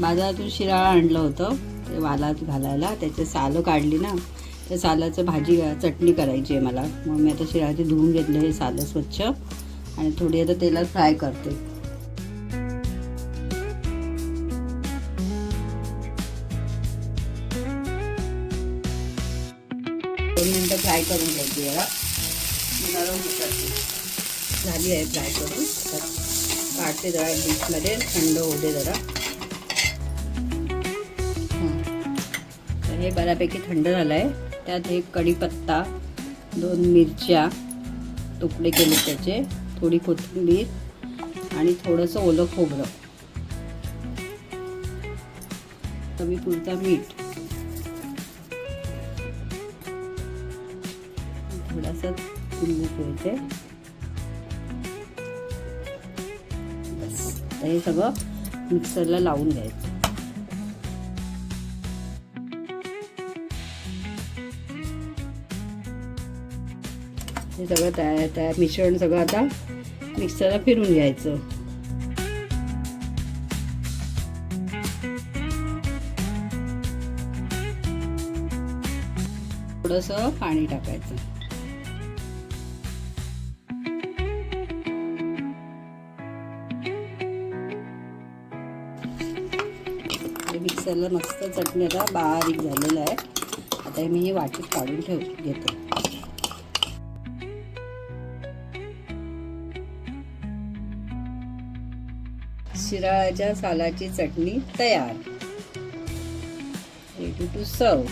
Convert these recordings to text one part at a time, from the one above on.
बाजारातून शिराळा आणलं होतं ते वालात घालायला. त्याचे सालं काढली ना त्या सालाचं भाजी चटणी करायची आहे मला. मग मी आता शिराळाचे धुवून घेतले हे सालं स्वच्छ. आणि थोडी आता तेलात फ्राय करते. दोन मिनटं फ्राय करून घ्यायची जरा. नरम होतात झाली आहे फ्राय करून. काढते जरा डिशमध्ये थंड होते जरा. हे बऱ्यापैकी थंड झालं आहे त्यात एक कढीपत्ता दोन मिरच्या तुकडे केले त्याचे थोडी कोथिंबीर आणि थोडंसं ओलं खोबरं. कमी पुरता मीठ. थोडासा लिंबू पिळते बस. हे सगळं मिक्सरला लावून घ्यायचं. हे सगळं तयार तयार मिश्रण सगळं आता मिक्सरला फिरून घ्यायचं. थोडंसं पाणी टाकायचं. हे मिक्सरला मस्त चटणी आता बारीक झालेलं आहे. आता हे मी हे वाटीत काढून ठेव घेते. शिराळ्याच्या सालाची चटणी तयार. रेडी टू सर्व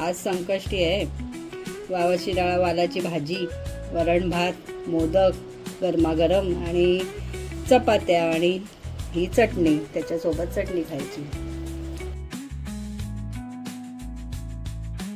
आज संकष्टी आहे. वावा शिराळा वालाची भाजी वरण भात मोदक गरमागरम आणि चपात्या आणि ही चटणी त्याच्यासोबत चटणी खायची.